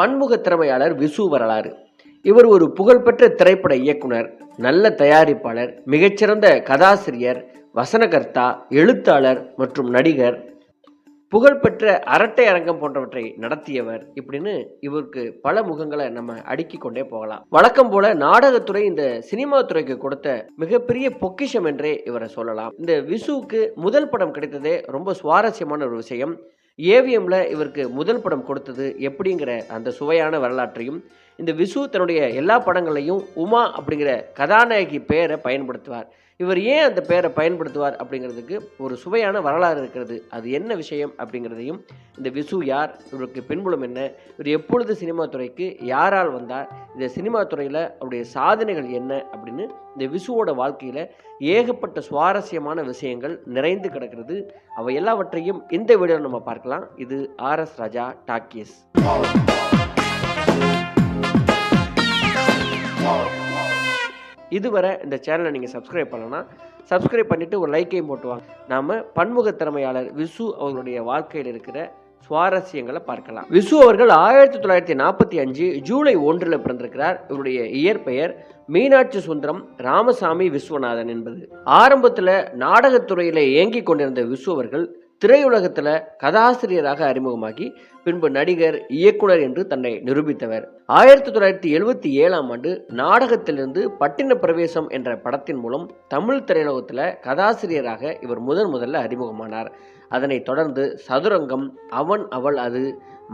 பன்முக திறமையாளர் விசு வரலாறு. இவர் ஒரு புகழ்பெற்ற திரைப்பட இயக்குனர் நல்ல தயாரிப்பாளர் மிகச்சிறந்த கதாசிரியர் வசனகர்த்தா எழுத்தாளர் மற்றும் நடிகர். புகழ்பெற்ற அரட்டை அரங்கம் போன்றவற்றை நடத்தியவர். இப்படின்னு இவருக்கு பல முகங்களை நம்ம அடுக்கி கொண்டே போகலாம். வழக்கம் போல நாடகத்துறை இந்த சினிமா துறைக்கு கொடுத்த மிகப்பெரிய பொக்கிஷம் என்றே இவரை சொல்லலாம். இந்த விசுவுக்கு முதல் படம் கிடைத்ததே ரொம்ப சுவாரஸ்யமான ஒரு விஷயம். ஏவிஎம்ல இவருக்கு முதல் படம் கொடுத்தது எப்படிங்கிற அந்த சுவையான வரலாற்றையும் இந்த விசு தன்னுடைய எல்லா படங்களையும் உமா அப்படிங்கிற கதாநாயகி பெயரை பயன்படுத்துவார். இவர் ஏன் அந்த பெயரை பயன்படுத்துவார் அப்படிங்கிறதுக்கு ஒரு சுவையான வரலாறு இருக்கிறது. அது என்ன விஷயம் அப்படிங்கிறதையும் இந்த விசு யார் இவருக்கு பின்புலம் என்ன இவர் எப்பொழுது சினிமா துறைக்கு யாரால் வந்தார் இந்த சினிமா துறையில் அவருடைய சாதனைகள் என்ன அப்படின்னு இந்த விசுவோட வாழ்க்கையில் ஏகப்பட்ட சுவாரஸ்யமான விஷயங்கள் நிறைந்து கிடக்கிறது. அவை எல்லாவற்றையும் இந்த வீடியோவில் நம்ம பார்க்கலாம். இது ஆர்எஸ் ராஜா டாக்கீஸ். இதுவரை இந்த சேனலை நீங்கள் சப்ஸ்கிரைப் பண்ணலன்னா சப்ஸ்கிரைப் பண்ணிவிட்டு ஒரு லைக்கையும் போட்டுவாங்க. நாம் பன்முக திறமையாளர் விசு அவர்களுடைய வாழ்க்கையில் இருக்கிற சுவாரஸ்யங்களை பார்க்கலாம். விசு அவர்கள் ஆயிரத்தி தொள்ளாயிரத்தி நாற்பத்தி அஞ்சு ஜூலை ஒன்றில் பிறந்திருக்கிறார். இவருடைய இயற்பெயர் மீனாட்சி சுந்தரம் ராமசாமி விஸ்வநாதன் என்பது. ஆரம்பத்தில் நாடகத்துறையில் இயங்கிக் கொண்டிருந்த விசு அவர்கள் திரையுலகத்தில் கதாசிரியராக அறிமுகமாகி பின்பு நடிகர் இயக்குனர் என்று தன்னை நிரூபித்தவர். ஆயிரத்தி தொள்ளாயிரத்தி எழுபத்தி ஏழாம் ஆண்டு நாடகத்திலிருந்து பட்டின பிரவேசம் என்ற படத்தின் மூலம் தமிழ் திரையுலகத்தில் கதாசிரியராக இவர் முதன் முதல்ல அறிமுகமானார். அதனைத் தொடர்ந்து சதுரங்கம் அவன் அவள் அது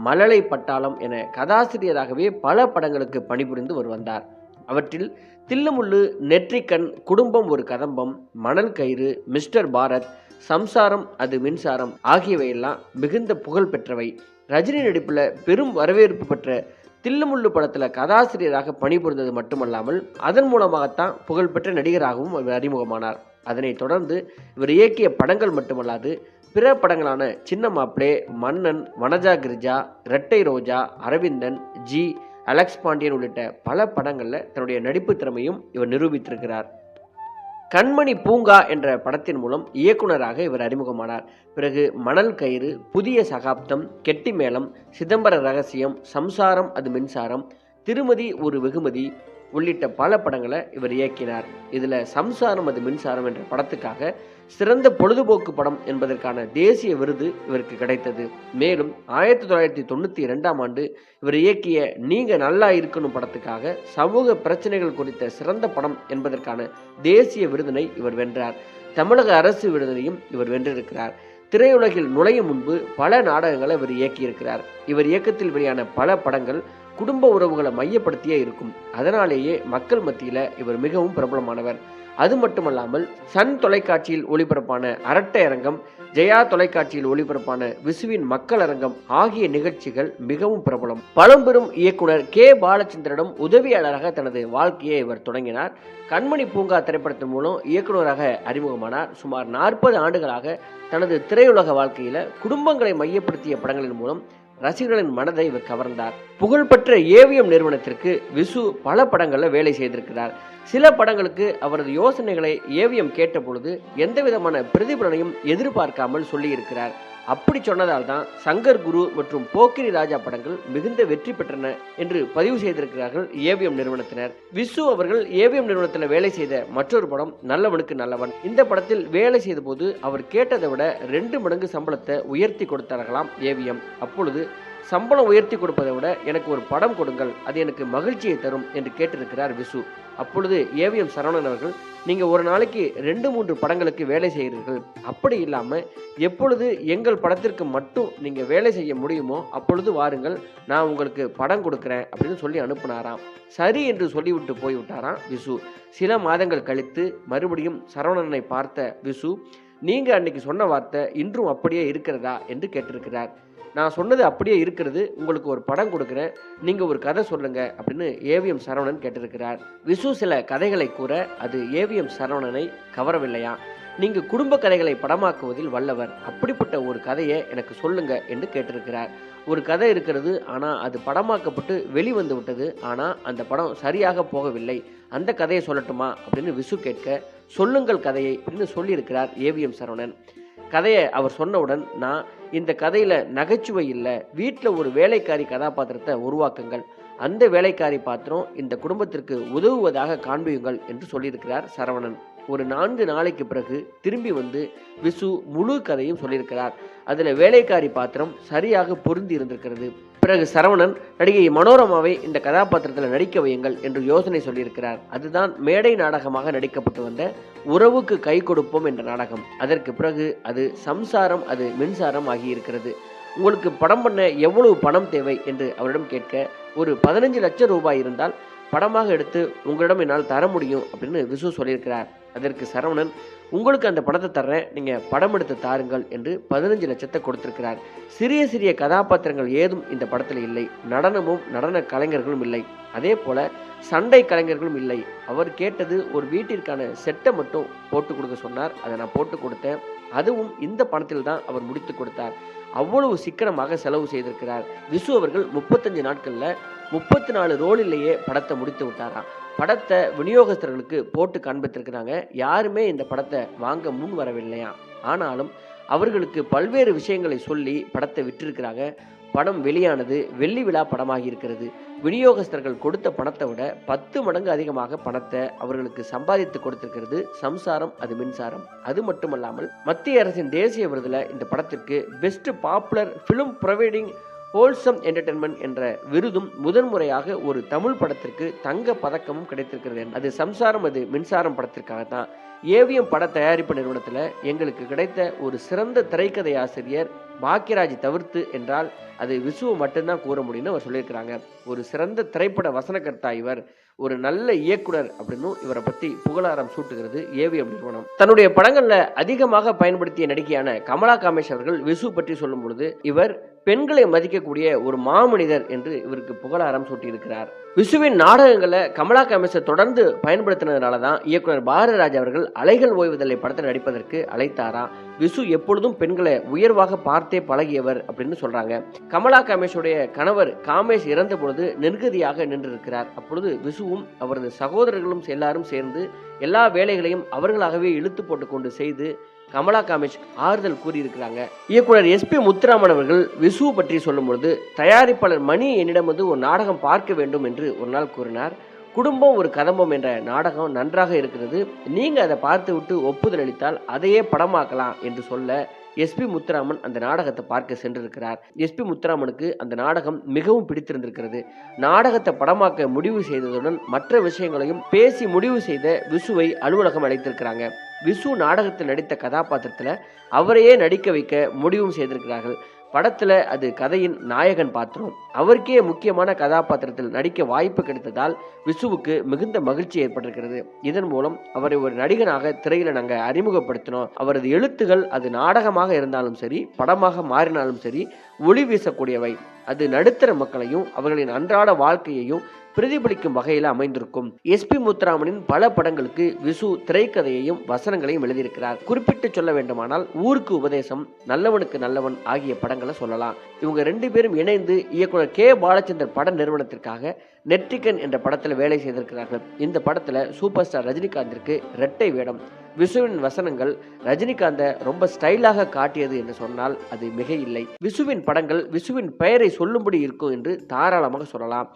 மழலை பட்டாளம் என கதாசிரியராகவே பல படங்களுக்கு பணிபுரிந்து வருவந்தார் அவற்றில் தில்லுமுள்ளு நெற்றிக்கண் குடும்பம் ஒரு கதம்பம் மணல் கயிறு மிஸ்டர் பாரத் சம்சாரம் அது மின்சாரம் ஆகியவையெல்லாம் மிகுந்த புகழ் பெற்றவை. ரஜினி நடிப்பில் பெரும் வரவேற்பு பெற்ற தில்லுமுள்ளு படத்தில் கதாசிரியராக பணிபுரிந்தது மட்டுமல்லாமல் அதன் மூலமாகத்தான் புகழ்பெற்ற நடிகராகவும் அவர் அறிமுகமானார். அதனைத் தொடர்ந்து இவர் இயக்கிய படங்கள் மட்டுமல்லாது பிற படங்களான சின்ன மாப்பிளே மன்னன் வனஜா கிரிஜா இரட்டை ரோஜா அரவிந்தன் ஜி அலெக்ஸ் பாண்டியன் உள்ளிட்ட பல படங்களில் தன்னுடைய நடிப்பு திறமையும் இவர் நிரூபித்திருக்கிறார். கண்மணி பூங்கா என்ற படத்தின் மூலம் இயக்குனராக இவர் அறிமுகமானார். பிறகு மணல் கயிறு புதிய சகாப்தம் கெட்டி மேளம் சிதம்பர ரகசியம் சம்சாரம் அது மின்சாரம் திருமதி ஒரு வெகுமதி உள்ளிட்ட பல படங்களை இவர் இயக்கினார். இதில் சம்சாரம் அது மின்சாரம் என்ற படத்துக்காக சிறந்த பொழுதுபோக்கு படம் என்பதற்கான தேசிய விருது இவருக்கு கிடைத்தது. மேலும் ஆயிரத்தி தொள்ளாயிரத்தி தொண்ணூற்றி இரண்டாம் ஆண்டு இவர் இயக்கிய நீங்கள் நல்லா இருக்கணும் படத்துக்காக சமூக பிரச்சனைகள் குறித்த சிறந்த படம் என்பதற்கான தேசிய விருதினை இவர் வென்றார். தமிழக அரசு விருதினையும் இவர் வென்றிருக்கிறார். திரையுலகில் நுழையும் முன்பு பல நாடகங்களை இவர் இயக்கியிருக்கிறார். இவர் இயக்கத்தில் வெளியான பல படங்கள் குடும்ப உறவுகளை மையப்படுத்தியே இருக்கும். அதனாலேயே மக்கள் மத்தியில் இவர் மிகவும் பிரபலமானவர். அது மட்டுமல்லாமல் சன் தொலைக்காட்சியில் ஒளிபரப்பான அரட்டை அரங்கம் ஜெயா தொலைக்காட்சியில் ஒளிபரப்பான விசுவின் மக்கள் அரங்கம் ஆகிய நிகழ்ச்சிகள் மிகவும் பிரபலம். பழம்பெரும் இயக்குனர் கே பாலச்சந்திரனும் உதவியாளராக தனது வாழ்க்கையை இவர் தொடங்கினார். கண்மணி பூங்கா திரைப்படத்தின் மூலம் இயக்குநராக அறிமுகமானார். சுமார் நாற்பது ஆண்டுகளாக தனது திரையுலக வாழ்க்கையில குடும்பங்களை மையப்படுத்திய படங்களின் மூலம் ரசிகர்களின் மனதை இவர் கவர்ந்தார். புகழ்பெற்ற ஏவிஎம் நிறுவனத்திற்கு விசு பல படங்களில் வேலை செய்திருக்கிறார். சில படங்களுக்கு அவரது யோசனைகளை ஏவிஎம் கேட்ட பொழுது எந்த விதமான பிரதிபலனையும் எதிர்பார்க்காமல் சொல்லியிருக்கிறார். அப்படி சொன்னதால் தான் சங்கர் குரு மற்றும் போக்கிரி ராஜா படங்கள் மிகுந்த வெற்றி பெற்றன என்று பதிவு செய்திருக்கிறார்கள் ஏவிஎம் நிறுவனத்தினர். விசு அவர்கள் ஏவிஎம் நிறுவனத்தில் வேலை செய்த மற்றொரு படம் நல்லவனுக்கு நல்லவன். இந்த படத்தில் வேலை செய்த போது அவர் கேட்டதை விட ரெண்டு மடங்கு சம்பளத்தை உயர்த்தி கொடுத்தார்களாம் ஏவிஎம். அப்பொழுது சம்பளம் உயர்த்தி கொடுப்பதை விட எனக்கு ஒரு படம் கொடுங்கள் அது எனக்கு மகிழ்ச்சியை தரும் என்று கேட்டிருக்கிறார் விசு. அப்பொழுது ஏவிஎம் சரவணன் அவர்கள் நீங்கள் ஒரு நாளைக்கு ரெண்டு மூன்று படங்களுக்கு வேலை செய்கிறீர்கள். அப்படி இல்லாமல் எப்பொழுது எங்கள் படத்திற்கு மட்டும் நீங்கள் வேலை செய்ய முடியுமோ அப்பொழுது வாருங்கள் நான் உங்களுக்கு படம் கொடுக்குறேன் அப்படின்னு சொல்லி அனுப்புனாராம். சரி என்று சொல்லிவிட்டு போய்விட்டாராம் விசு. சில மாதங்கள் கழித்து மறுபடியும் சரவணனை பார்த்த விசு நீங்கள் அன்னைக்கு சொன்ன வார்த்தை இன்றும் அப்படியே இருக்கிறதா? என்று கேட்டிருக்கிறார். நான் சொன்னது அப்படியே இருக்கிறது உங்களுக்கு ஒரு படம் கொடுக்குறேன் நீங்கள் ஒரு கதை சொல்லுங்க அப்படின்னு ஏவிஎம் சரவணன் கேட்டிருக்கிறார். விசு சில கதைகளை கூற அது ஏவிஎம் சரவணனை கவரவில்லையா? நீங்கள் குடும்ப கதைகளை படமாக்குவதில் வல்லவர். அப்படிப்பட்ட ஒரு கதையை எனக்கு சொல்லுங்க என்று கேட்டிருக்கிறார். ஒரு கதை இருக்கிறது ஆனால் அது படமாக்கப்பட்டு வெளிவந்து விட்டது ஆனால் அந்த படம் சரியாக போகவில்லை. அந்த கதையை சொல்லட்டுமா அப்படின்னு விசு கேட்க சொல்லுங்கள் கதையை அப்படின்னு சொல்லியிருக்கிறார் ஏவிஎம் சரவணன். கதையை அவர் சொன்னவுடன் நான் இந்த கதையில் நகைச்சுவை இல்லை. வீட்டில் ஒரு வேலைக்காரி கதாபாத்திரத்தை உருவாக்குங்கள். அந்த வேலைக்காரி பாத்திரம் இந்த குடும்பத்திற்கு உதவுவதாக காண்பியுங்கள் என்று சொல்லியிருக்கிறார் சரவணன். ஒரு நான்கு நாளைக்கு பிறகு திரும்பி வந்து விசு முழு கதையும் சொல்லியிருக்கிறார். அதில் வேலைக்காரி பாத்திரம் சரியாக பொருந்தி இருந்திருக்கிறது. பிறகு சரவணன் நடிகை மனோரமாவை இந்த கதாபாத்திரத்தில் நடிக்க வையுங்கள் என்று யோசனை சொல்லியிருக்கிறார். அதுதான் மேடை நாடகமாக நடிக்கப்பட்டு வந்த உறவுக்கு கை கொடுப்போம் என்ற நாடகம். அதற்கு பிறகு அது சம்சாரம் அது மின்சாரம் ஆகியிருக்கிறது. உங்களுக்கு படம் பண்ண எவ்வளவு பணம் தேவை என்று அவரிடம் கேட்க ஒரு பதினஞ்சு லட்சம் ரூபாய் இருந்தால் படமாக எடுத்து உங்களிடம் என்னால் தர முடியும் அப்படின்னு விசு சொல்லியிருக்கிறார். அதற்கு சரவணன் உங்களுக்கு அந்த பணத்தை தர்றேன். நீங்கள் படம் எடுத்து தாருங்கள் என்று பதினஞ்சு லட்சத்தை கொடுத்திருக்கிறார். சிறிய சிறிய கதாபாத்திரங்கள் ஏதும் இந்த படத்தில் இல்லை. நடனமும் நடன கலைஞர்களும் இல்லை. அதே போல சண்டை கலைஞர்களும் இல்லை. அவர் கேட்டது ஒரு வீட்டிற்கான செட்டை மட்டும் போட்டு கொடுக்க சொன்னார். அதை நான் போட்டு கொடுத்தேன். அதுவும் இந்த பணத்தில் தான் அவர் முடித்து கொடுத்தார். அவ்வளவு சிக்கனமாக செலவு செய்திருக்கிறார். விசு அவர்கள் முப்பத்தஞ்சு நாட்களில் முப்பத்தி நாலு ரோலிலேயே படத்தை முடித்து விட்டாராம். படத்தை விநியோகஸ்தர்களுக்கு போட்டு காண்பித்திருக்கிறாங்க. யாருமே இந்த படத்தை வாங்க முன் வரவில்லையா ஆனாலும் அவர்களுக்கு பல்வேறு விஷயங்களை சொல்லி படத்தை விற்றிருக்கிறாங்க. படம் வெளியானது வெள்ளி விழா படமாக இருக்கிறது. விநியோகஸ்தர்கள் கொடுத்த பணத்தை விட பத்து மடங்கு அதிகமாக பணத்தை அவர்களுக்கு சம்பாதித்து கொடுத்திருக்கிறது சம்சாரம் அது மின்சாரம். அது மட்டுமல்லாமல் மத்திய அரசின் தேசிய விருதுல இந்த படத்திற்கு best popular film providing wholesome entertainment என்ற விருதும் முதன்முறையாக ஒரு தமிழ் படத்திற்கு தங்க பதக்கமும் கிடைத்திருக்கிறது. அது சம்சாரம் அது மின்சாரம் படத்திற்காக தான் ஏவிஎம் பட தயாரிப்பு நிறுவனத்தில் எங்களுக்கு கிடைத்த ஒரு சிறந்த திரைக்கதை ஆசிரியர் பாக்கியராஜ் தவிர்த்து என்றால் அது விசுவை மட்டும்தான் கூற முடியும்னு அவர் சொல்லியிருக்கிறாங்க. ஒரு சிறந்த திரைப்பட வசனகர்த்தா இவர் ஒரு நல்ல இயக்குனர் அப்படின்னும் இவரை பற்றி புகழாரம் சூட்டுகிறது ஏவிஎம் நிறுவனம். தன்னுடைய படங்களில் அதிகமாக பயன்படுத்திய நடிகையான கமலா காமேஷ் அவர்கள் விசு பற்றி சொல்லும் பொழுது இவர் பெண்களை மதிக்கக்கூடிய ஒரு மாமனிதர் என்று இவருக்கு புகழாரம் சூட்டியிருக்கிறார். விசுவின் நாடகங்களை கமலா காமேஷை தொடர்ந்து பயன்படுத்தினதுனால தான் இயக்குனர் பாரதிராஜ் அவர்கள் அலைகள் ஓய்வுதலை படத்தில் நடிப்பதற்கு அழைத்தாராம் விசு எப்பொழுதும் பெண்களை உயர்வாக பார்த்தே பழகியவர் அப்படின்னு சொல்றாங்க. கமலா கமேஷுடைய கணவர் காமேஷ் இறந்த பொழுது நெருக்கதியாக நின்றிருக்கிறார். அப்பொழுது விசுவும் அவரது சகோதரர்களும் எல்லாரும் சேர்ந்து எல்லா வேலைகளையும் அவர்களாகவே இழுத்து போட்டுக்கொண்டு செய்து கமலா காமேஷ் ஆறுதல் கூறியிருக்கிறாங்க. இயக்குனர் எஸ்பி முத்துராமன் அவர்கள் விசு பற்றி சொல்லும்பொழுது தயாரிப்பாளர் மணி என்னிடம் வந்து ஒரு நாடகம் பார்க்க வேண்டும் என்று ஒரு நாள் கூறினார். குடும்பம் ஒரு கதம்பம் என்ற நாடகம் நன்றாக இருக்கிறது. நீங்க அதை பார்த்து விட்டு ஒப்புதல் அளித்தால் அதையே படமாக்கலாம் என்று சொல்ல எஸ்பி முத்துராமன் அந்த நாடகத்தை பார்க்க சென்றிருக்கிறார். எஸ்பி முத்துராமனுக்கு அந்த நாடகம் மிகவும் பிடித்திருந்திருக்கிறது. நாடகத்தை படமாக்க முடிவு செய்ததுடன் மற்ற விஷயங்களையும் பேசி முடிவு செய்த விசுவை அலுவலகம் அழைத்திருக்கிறாங்க. விசு நாடகத்தில் நடித்த கதாபாத்திரத்தில் அவரையே நடிக்க வைக்க முடிவும் செய்திருக்கிறார்கள். படத்தில் அது கதையின் நாயகன் பாத்திரம். அவருக்கே முக்கியமான கதாபாத்திரத்தில் நடிக்க வாய்ப்பு கிடைத்ததால் விசுவுக்கு மிகுந்த மகிழ்ச்சி ஏற்பட்டிருக்கிறது. இதன் மூலம் அவரை ஒரு நடிகனாக திரையில நாங்கள் அறிமுகப்படுத்தினோம். அவரது எழுத்துகள் அது நாடகமாக இருந்தாலும் சரி படமாக மாறினாலும் சரி ஒளி வீசக்கூடியவை. அது நடுத்தர மக்களையும் அவர்களின் அன்றாட வாழ்க்கையையும் பிரதிபலிக்கும் வகையில் அமைந்திருக்கும். எஸ்பி முத்துராமனின் பல படங்களுக்கு விசு திரைக்கதையையும் வசனங்களையும் எழுதியிருக்கிறார். குறிப்பிட்டு சொல்ல வேண்டுமானால் ஊருக்கு உபதேசம் நல்லவனுக்கு நல்லவன் ஆகிய படங்களை சொல்லலாம். இவங்க ரெண்டு பேரும் இணைந்து இயக்குனர் கே. பாலச்சந்தர் பட நிறுவனத்திற்காக நெற்றிகன் என்ற படத்தில் வேலை செய்திருக்கிறார்கள். இந்த படத்தில் சூப்பர் ஸ்டார் ரஜினிகாந்திற்கு ரெட்டை வேடம். விசுவின் வசனங்கள் ரஜினிகாந்தை ரொம்ப ஸ்டைலாக காட்டியது என்று சொன்னால் அது மிக இல்லை விசுவின் படங்கள் விசுவின் பெயரை சொல்லும்படி இருக்கும் என்று தாராளமாக சொல்லலாம்.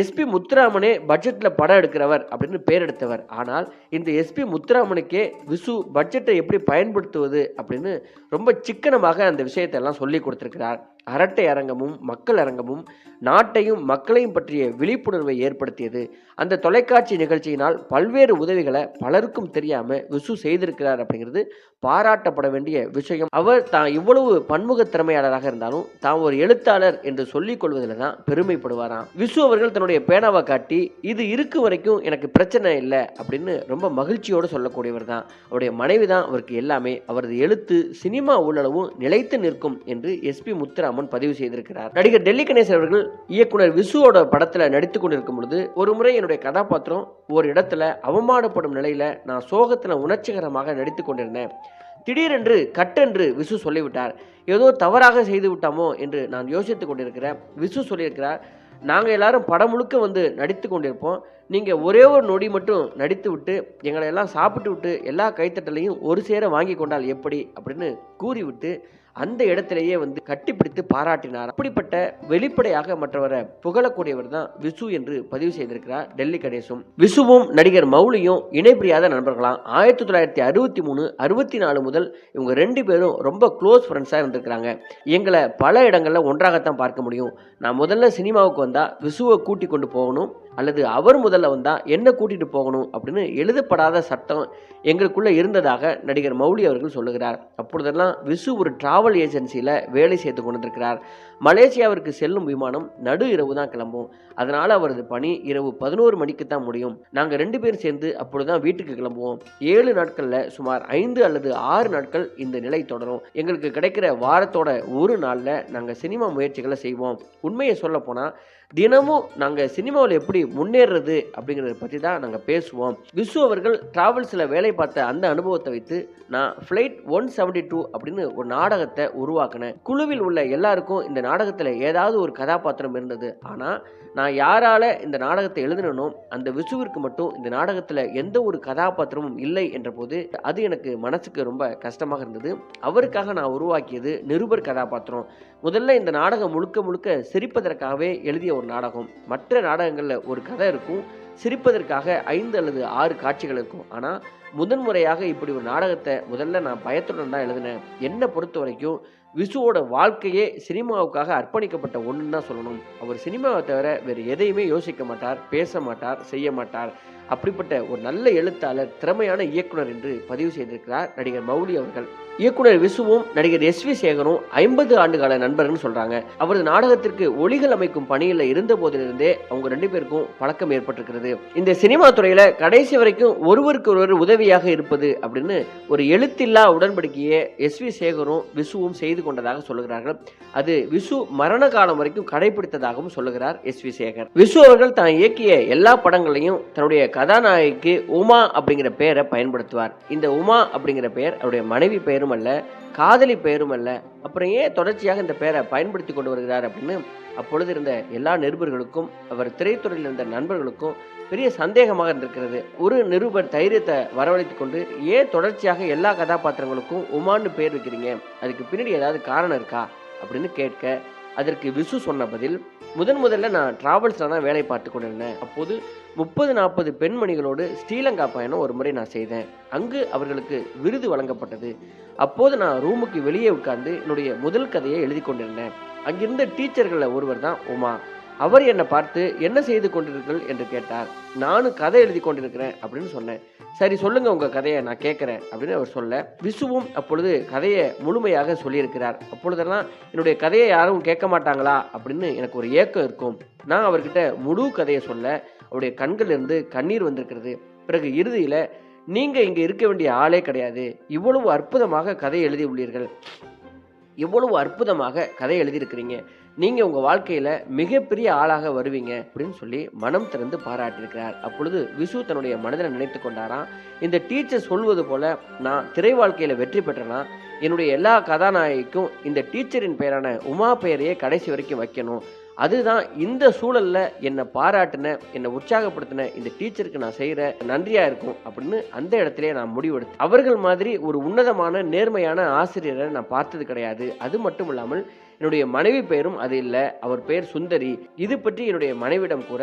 எஸ்பி முத்துராமனே பட்ஜெட்டில் படம் எடுக்கிறவர் அப்படின்னு பேர் எடுத்தவர். ஆனால் இந்த எஸ்பி முத்துராமனுக்கே விசு பட்ஜெட்டை எப்படி பயன்படுத்துவது அப்படின்னு ரொம்ப சிக்கனமாக அந்த விஷயத்தை எல்லாம் சொல்லி கொடுத்துருக்கிறார். அரட்டை அரங்கமும் மக்கள் அரங்கமும் நாட்டையும் மக்களையும் பற்றிய விழிப்புணர்வை ஏற்படுத்தியது. அந்த தொலைக்காட்சி நிகழ்ச்சியினால் பல்வேறு உதவிகளை பலருக்கும் தெரியாமல் விசு செய்திருக்கிறார் அப்படிங்கிறது பாராட்டப்பட வேண்டிய விஷயம். அவர் தான் இவ்வளவு பன்முக திறமையாளராக இருந்தாலும் தான் ஒரு எழுத்தாளர் என்று சொல்லிக் கொள்வதில் தான் பெருமைப்படுவாராம். விசு அவர்கள் தன்னுடைய பேனாவை காட்டி இது இருக்கு வரைக்கும் எனக்கு பிரச்சனை இல்லை அப்படின்னு ரொம்ப மகிழ்ச்சியோடு சொல்லக்கூடியவர் தான். அவருடைய மனைவி தான் அவருக்கு எல்லாமே அவரது எழுத்து சினிமா உள்ளளவும் நிலைத்து நிற்கும் என்று எஸ்பி ராமன் பதிவு செய்திருக்கிறார். நடிகர் டெல்லி கணேசன் அவர்கள் இயக்குனர் விசுவோட படத்துல நடித்து கொண்டிருக்கும் பொழுது ஒரு முறை என்னுடைய கதாபாத்திரம் ஒரு இடத்துல அவமானப்படும் நிலையில நான் சோகத்துல உணர்ச்சிகரமாக நடித்து கொண்டிருந்தேன். திடீரென்று கட்டென்று விசு சொல்லிவிட்டார். ஏதோ தவறாக செய்து விட்டாமோ என்று நான் யோசித்துக் கொண்டிருக்கிறேன். விசு சொல்லியிருக்கிறார் நாங்கள் எல்லாரும் படம் முழுக்க வந்து நடித்து கொண்டிருப்போம். நீங்கள் ஒரே ஒரு நொடி மட்டும் நடித்து விட்டு எங்களை எல்லாம் சாப்பிட்டு விட்டு எல்லா கைத்தட்டலையும் ஒரு சேர வாங்கி கொண்டால் எப்படி? அப்படின்னு கூறிவிட்டு அந்த இடத்திலேயே வந்து கட்டிப்பிடித்து பாராட்டினார். அப்படிப்பட்ட வெளிப்படையாக மற்றவரை புகழக்கூடியவர் தான் விசு என்று பதிவு செய்திருக்கிறார் டெல்லி கணேசும். விசுவும் நடிகர் மௌலியும் இணைபிரியாத நண்பர்களாம். ஆயிரத்தி தொள்ளாயிரத்தி அறுபத்தி மூணு அறுபத்தி நாலு முதல் இவங்க ரெண்டு பேரும் ரொம்ப க்ளோஸ் ஃப்ரெண்ட்ஸாக இருந்திருக்கிறாங்க. எங்களை பல இடங்களில் ஒன்றாகத்தான் பார்க்க முடியும். நான் முதல்ல சினிமாவுக்கு வந்தால் விசுவை கூட்டி கொண்டு போகணும். அல்லது அவர் முதல்ல வந்தால் என்ன கூட்டிகிட்டு போகணும் அப்படின்னு எழுதப்படாத சட்டம் எங்களுக்குள்ளே இருந்ததாக நடிகர் மௌலி அவர்கள் சொல்லுகிறார். அப்பொழுதெல்லாம் விசு ஒரு டிராவல் ஏஜென்சியில் வேலை செய்து கொண்டிருக்கிறார். மலேசியாவிற்கு செல்லும் விமானம் நடு இரவு தான் கிளம்பும். அதனால் அவரது பணி இரவு பதினோரு மணிக்கு தான் முடியும். நாங்கள் ரெண்டு பேரும் சேர்ந்து அப்பொழுதுதான் வீட்டுக்கு கிளம்புவோம். ஏழு நாட்களில் சுமார் ஐந்து அல்லது ஆறு நாட்கள் இந்த நிலை தொடரும். எங்களுக்கு கிடைக்கிற வாரத்தோட ஒரு நாளில் நாங்கள் சினிமா முயற்சிகளை செய்வோம். உண்மையை சொல்ல போனால் தினமும் நாங்கள் சினிமாவில் எப்படி முன்னேறுறது அப்படிங்கிறத பற்றி தான் நாங்கள் பேசுவோம். விசு அவர்கள் டிராவல்ஸில் வேலை பார்த்த அந்த அனுபவத்தை வைத்து நான் ஃப்ளைட் ஒன் செவன்டி டூ அப்படின்னு ஒரு நாடகத்தை உருவாக்கினேன். குழுவில் உள்ள எல்லாருக்கும் இந்த நாடகத்தில் ஏதாவது ஒரு கதாபாத்திரம் இருந்தது. ஆனால் நான் யாரால இந்த நாடகத்தை எழுதினோ அந்த விசுவிற்கு மட்டும் இந்த நாடகத்தில் எந்த ஒரு கதாபாத்திரமும் இல்லை என்ற போது அது எனக்கு மனசுக்கு ரொம்ப கஷ்டமாக இருந்தது. அவருக்காக நான் உருவாக்கியது நிருபர் கதாபாத்திரம். முதல்ல இந்த நாடகம் முழுக்க முழுக்க சிரிப்பதற்காகவே எழுதிய ஒரு நாடகம். மற்ற நாடகங்களில் ஒரு கதை இருக்கும் சிரிப்பதற்காக ஐந்து அல்லது ஆறு காட்சிகள் இருக்கும். ஆனால் முதன்முறையாக இப்படி ஒரு நாடகத்தை முதல்ல நான் பயத்துடன் தான் எழுதினேன். என்னை பொறுத்த வரைக்கும் விசுவோட வாழ்க்கையே சினிமாவுக்காக அர்ப்பணிக்கப்பட்ட ஒன்றுன்னு தான் சொல்லணும். அவர் சினிமாவை தவிர வேறு எதையுமே யோசிக்க மாட்டார் பேச மாட்டார் செய்ய மாட்டார். அப்படிப்பட்ட ஒரு நல்ல எழுத்தாளர் திறமையான இயக்குனர் என்று பதிவு செய்திருக்கிறார் நடிகர் மௌலி அவர்கள். இயக்குனர் விசுவும் நடிகர் எஸ் வி சேகரும் ஐம்பது ஆண்டுகால நண்பர்னு சொல்றாங்க. அவரது நாடகத்திற்கு ஒளிகள் அமைக்கும் பணியில் இருந்த போதிலிருந்தே அவங்க ரெண்டு பேருக்கும் பழக்கம் ஏற்பட்டிருக்கிறது. இந்த சினிமா துறையில கடைசி வரைக்கும் ஒருவருக்கு ஒருவர் உதவியாக இருப்பது அப்படின்னு ஒரு எழுத்தில்லா உடன்படிக்கையை எஸ் வி சேகரும் விசுவும் செய்து கொண்டதாக சொல்லுகிறார்கள். அது விசு மரண காலம் வரைக்கும் கடைபிடித்ததாகவும் சொல்லுகிறார் எஸ் வி சேகர். விசு அவர்கள் தான் இயக்கிய எல்லா படங்களையும் தன்னுடைய கதாநாயகிக்கு உமா அப்படிங்கிற பெயரை பயன்படுத்துவார். இந்த உமா அப்படிங்கிற பெயர் அவருடைய மனைவி பெயரும் அல்ல காதலி பெயரும் அல்ல அப்புறம் ஏன் தொடர்ச்சியாக இந்த பெயரை பயன்படுத்தி கொண்டு வருகிறார் அப்படின்னு அப்பொழுது இருந்த எல்லா நிருபர்களுக்கும் அவர் திரைத்துறையில் இருந்த நண்பர்களுக்கும் பெரிய சந்தேகமாக இருந்திருக்கிறது. ஒரு நிருபர் தைரியத்தை வரவழைத்து கொண்டு ஏன் தொடர்ச்சியாக எல்லா கதாபாத்திரங்களுக்கும் உமான்னு பேர் வைக்கிறீங்க? அதுக்கு பின்னாடி ஏதாவது காரணம் இருக்கா? அப்படின்னு கேட்க அதற்கு விசு சொன்ன பதில் முதன் முதல்ல நான் டிராவல்ஸில் தான் வேலை பார்த்து கொண்டிருந்தேன். அப்போது முப்பது நாற்பது பெண்மணிகளோடு ஸ்ரீலங்கா பயணம் ஒரு முறை நான் செய்தேன். அங்கு அவர்களுக்கு விருது வழங்கப்பட்டது. அப்போது நான் ரூமுக்கு வெளியே உட்கார்ந்து என்னுடைய முதல் கதையை எழுதி கொண்டிருந்தேன். அங்கிருந்த டீச்சர்களில் ஒருவர் தான் உமா. அவர் என்னை பார்த்து என்ன செய்து கொண்டிருக்கிறீர்கள்? என்று கேட்டார். நானும் கதை எழுதி கொண்டிருக்கிறேன் அப்படின்னு சொன்னேன். சரி சொல்லுங்க உங்க கதையை நான் கேட்குறேன் அப்படின்னு அவர் சொல்ல விசுவும் அப்பொழுது கதையை முழுமையாக சொல்லியிருக்கிறார். அப்பொழுதெல்லாம் என்னுடைய கதையை யாரும் கேட்க மாட்டாங்களா? அப்படின்னு எனக்கு ஒரு ஏக்கம் இருக்கும். நான் அவர்கிட்ட முழு கதையை சொல்ல அவருடைய கண்கள் இருந்து கண்ணீர் வந்திருக்கிறது. பிறகு இறுதியில் நீங்க இங்க இருக்க வேண்டிய ஆளே கிடையாது. இவ்வளவு அற்புதமாக கதை எழுதி உள்ளீர்கள். இவ்வளவு அற்புதமாக கதை எழுதியிருக்கிறீங்க. நீங்கள் உங்கள் வாழ்க்கையில் மிகப்பெரிய ஆளாக வருவீங்க அப்படின்னு சொல்லி மனம் திறந்து பாராட்டியிருக்கிறார். அப்பொழுது விசு தன்னுடைய மனதில் நினைத்து கொண்டாராம். இந்த டீச்சர் சொல்வது போல நான் திரை வாழ்க்கையில் வெற்றி பெற்றேன்னா என்னுடைய எல்லா கதாநாயகிக்கும் இந்த டீச்சரின் பெயரான உமா பெயரையே கடைசி வரைக்கும் வைக்கணும். அதுதான் இந்த சூழலில் என்னை பாராட்டின என்னை உற்சாகப்படுத்தின இந்த டீச்சருக்கு நான் செய்கிற நன்றியாக இருக்கும் அப்படின்னு அந்த இடத்துல நான் முடிவெடுத்தேன். அவர்கள் மாதிரி ஒரு உன்னதமான நேர்மையான ஆசிரியரை நான் பார்த்தது கிடையாது. அது மட்டும் இல்லாமல் என்னுடைய மனைவி பெயரும் அது இல்லை அவர் பெயர் சுந்தரி. இது பற்றி என்னுடைய மனைவிடம் கூற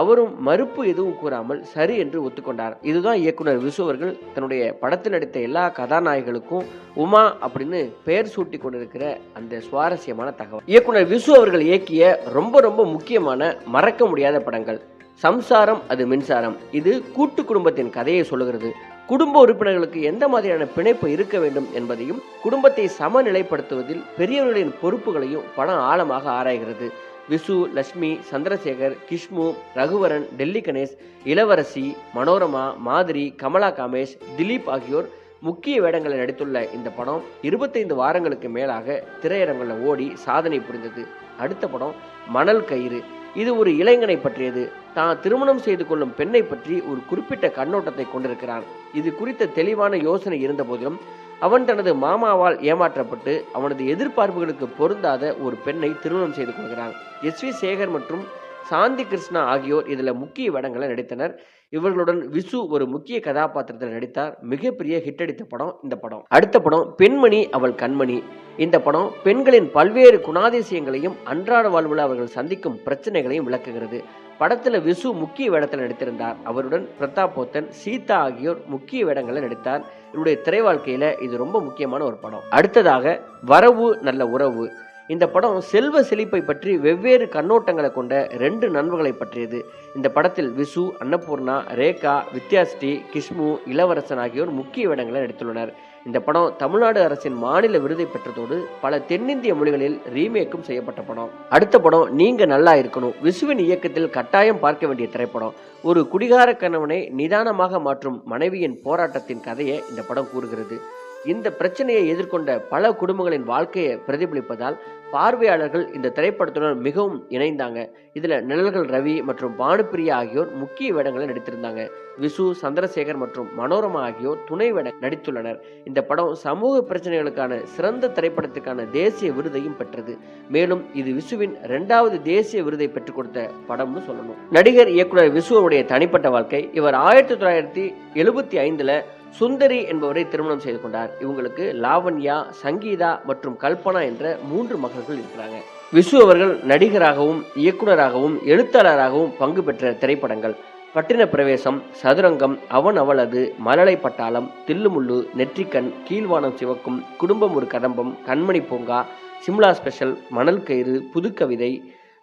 அவரும் மறுப்பு எதுவும் கூறாமல் சரி என்று ஒத்துக்கொண்டார். இதுதான் இயக்குனர் விசு அவர்கள் தன்னுடைய படத்தில் நடித்த எல்லா கதாநாயகிகளுக்கும் உமா அப்படின்னு பெயர் சூட்டி கொண்டிருக்கிற அந்த சுவாரஸ்யமான தகவல். இயக்குனர் விசு அவர்கள் இயக்கிய ரொம்ப ரொம்ப முக்கியமான மறக்க முடியாத படங்கள். சம்சாரம் அது மின்சாரம். இது கூட்டு குடும்பத்தின் கதையை சொல்லுகிறது. குடும்ப உறுப்பினர்களுக்கு எந்த மாதிரியான பிணைப்பு இருக்க வேண்டும் என்பதையும் குடும்பத்தை சமநிலைப்படுத்துவதில் பெரியவர்களின் பொறுப்புகளையும் படம் ஆழமாக ஆராய்கிறது. விசு லட்சுமி சந்திரசேகர் கிஷ்மு ரகுவரன் டெல்லி கணேஷ் இளவரசி மனோரமா மாதிரி கமலா காமேஷ் திலீப் ஆகியோர் முக்கிய வேடங்களில் நடித்துள்ள இந்த படம் இருபத்தைந்து வாரங்களுக்கு மேலாக திரையரங்கில் ஓடி சாதனை புரிந்தது. அடுத்த படம் மணல் கயிறு. இது ஒரு இளைஞனை பற்றியது. தான் திருமணம் செய்து கொள்ளும் பெண்ணை பற்றி ஒரு குறிப்பிட்ட கண்ணோட்டத்தை கொண்டிருக்கிறான். இது குறித்த தெளிவான யோசனை இருந்த போதிலும் அவன் தனது மாமாவால் ஏமாற்றப்பட்டு அவனது எதிர்பார்ப்புகளுக்கு பொருந்தாத ஒரு பெண்ணை திருமணம் செய்து கொள்கிறான். எஸ் வி சேகர் மற்றும் சாந்தி கிருஷ்ணா ஆகியோர் இதில் முக்கிய வேடங்களை நடித்தனர். இவர்களுடன் விசு ஒரு முக்கிய கதாபாத்திரத்தில் நடித்தார். மிகப்பெரிய ஹிட் அடித்த படம் இந்த படம். அடுத்த படம் பெண்மணி அவள் கண்மணி. இந்த படம் பெண்களின் பல்வேறு குணாதிசயங்களையும் அன்றாட வாழ்வில் அவர்கள் சந்திக்கும் பிரச்சனைகளையும் விளக்குகிறது. படத்தில் விசு முக்கிய வேடத்தில் நடித்திருந்தார். அவருடன் பிரதாப் போத்தன் சீதா ஆகியோர் முக்கிய வேடங்களை நடித்தார். இவருடைய திரை வாழ்க்கையில இது ரொம்ப முக்கியமான ஒரு படம். அடுத்ததாக வரவு நல்ல உறவு. இந்த படம் செல்வ செழிப்பை பற்றி வெவ்வேறு கண்ணோட்டங்களை கொண்ட ரெண்டு நண்பர்களை பற்றியது. இந்த படத்தில் விசு அன்னபூர்ணா ரேகா வித்யாஸ்ரீ கிஷ்மு இளவரசன் ஆகியோர் முக்கிய வேடங்களை நடித்துள்ளனர் இந்த படம் தமிழ்நாடு அரசின் மாநில விருதை பெற்றதோடு பல தென்னிந்திய மொழிகளில் ரீமேக்கும் செய்யப்பட்ட படம். அடுத்த படம் நீங்க நல்லா இருக்கணும். விசுவின் இயக்கத்தில் கட்டாயம் பார்க்க வேண்டிய திரைப்படம். ஒரு குடிகார கணவனை நிதானமாக மாற்றும் மனைவியின் போராட்டத்தின் கதையை இந்த படம் கூறுகிறது. இந்த பிரச்சனையை எதிர்கொண்ட பல குடும்பங்களின் வாழ்க்கையை பிரதிபலிப்பதால் பார்வையாளர்கள் இந்த திரைப்படத்துடன் மிகவும் இணைந்தாங்க. இதில் நிழல்கள் ரவி மற்றும் பானுப்பிரியா ஆகியோர் முக்கிய வேடங்களை நடித்திருந்தாங்க. விசு சந்திரசேகர் மற்றும் மனோரமா ஆகியோர் துணை வேட நடித்துள்ளனர். இந்த படம் சமூக பிரச்சனைகளுக்கான சிறந்த திரைப்படத்துக்கான தேசிய விருதையும் பெற்றது. மேலும் இது விசுவின் இரண்டாவது தேசிய விருதை பெற்றுக் கொடுத்த படம்னு சொல்லணும். நடிகர் இயக்குனர் விசுவனுடைய தனிப்பட்ட வாழ்க்கை. இவர் ஆயிரத்தி தொள்ளாயிரத்தி எழுபத்தி ஐந்தில் சுந்தரி என்பவரை திருமணம் செய்து கொண்டார். இவங்களுக்கு லாவண்யா சங்கீதா மற்றும் கல்பனா என்ற மூன்று மகள்கள் இருக்கிறாங்க. விசு அவர்கள் நடிகராகவும் இயக்குனராகவும் எழுத்தாளராகவும் பங்கு பெற்ற திரைப்படங்கள். பட்டின பிரவேசம் சதுரங்கம் அவன் அவளது மலலை பட்டாளம் தில்லுமுள்ளு நெற்றிக்கண் கீழ்வானம் சிவக்கும் குடும்பம் ஒரு கடம்பம் கண்மணி பூங்கா சிம்லா ஸ்பெஷல் மணல் கயிறு புதுக்கவிதை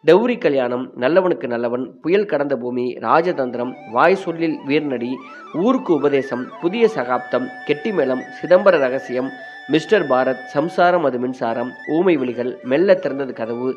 டௌரி கல்யாணம் நல்லவனுக்கு நல்லவன் புயல் கடந்த பூமி ராஜதந்திரம் வாய் சொல்லில் வீர்நடி ஊருக்கு உபதேசம் புதிய சகாப்தம் கெட்டிமேளம் சிதம்பர ரகசியம் மிஸ்டர் பாரத் சம்சாரம் அது மின்சாரம் ஊமை விழிகள் மெல்ல திறந்தது கதவு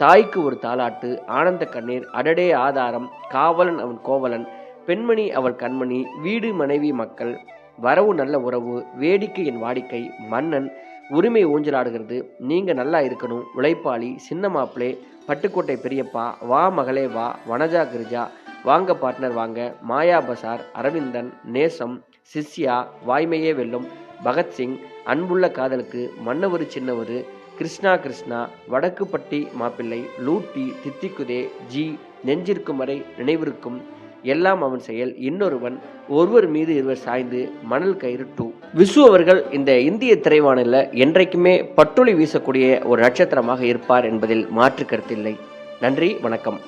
தாய்க்கு ஒரு தாலாட்டு ஆனந்த கண்ணீர் அடடே ஆதாரம் காவலன் அவன் கோவலன் பெண்மணி அவள் கண்மணி வீடு மனைவி மக்கள் வரவு நல்ல உறவு வேடிக்கை என் வாடிக்கை மன்னன் உரிமை ஊஞ்சலாடுகிறது. நீங்கள் நல்லா இருக்கணும். உழைப்பாளி சின்ன மாப்பிளே பட்டுக்கோட்டை பெரியப்பா வா மகளே வா வனஜா கிரிஜா. வாங்க பார்ட்னர் வாங்க. மாயா பசார் அரவிந்தன் நேசம் சிஷ்யா வாய்மையே வெல்லும் பகத்சிங் அன்புள்ள காதலுக்கு மன்னவரு சின்னவரு கிருஷ்ணா கிருஷ்ணா வடக்குப்பட்டி மாப்பிள்ளை லூட்டி தித்திக்குதே ஜி நெஞ்சிருக்கும் வரை நினைவிருக்கும் எல்லாம் அவன் செயல். இன்னொருவன் ஒருவர் மீது இருவர் சாய்ந்து மணல் கயிறு டூ. விசு அவர்கள் இந்த இந்திய திரைவானில் என்றைக்குமே பட்டொளி வீசக்கூடிய ஒரு நட்சத்திரமாக இருப்பார் என்பதில் மாற்று கருத்தில்லை நன்றி வணக்கம்.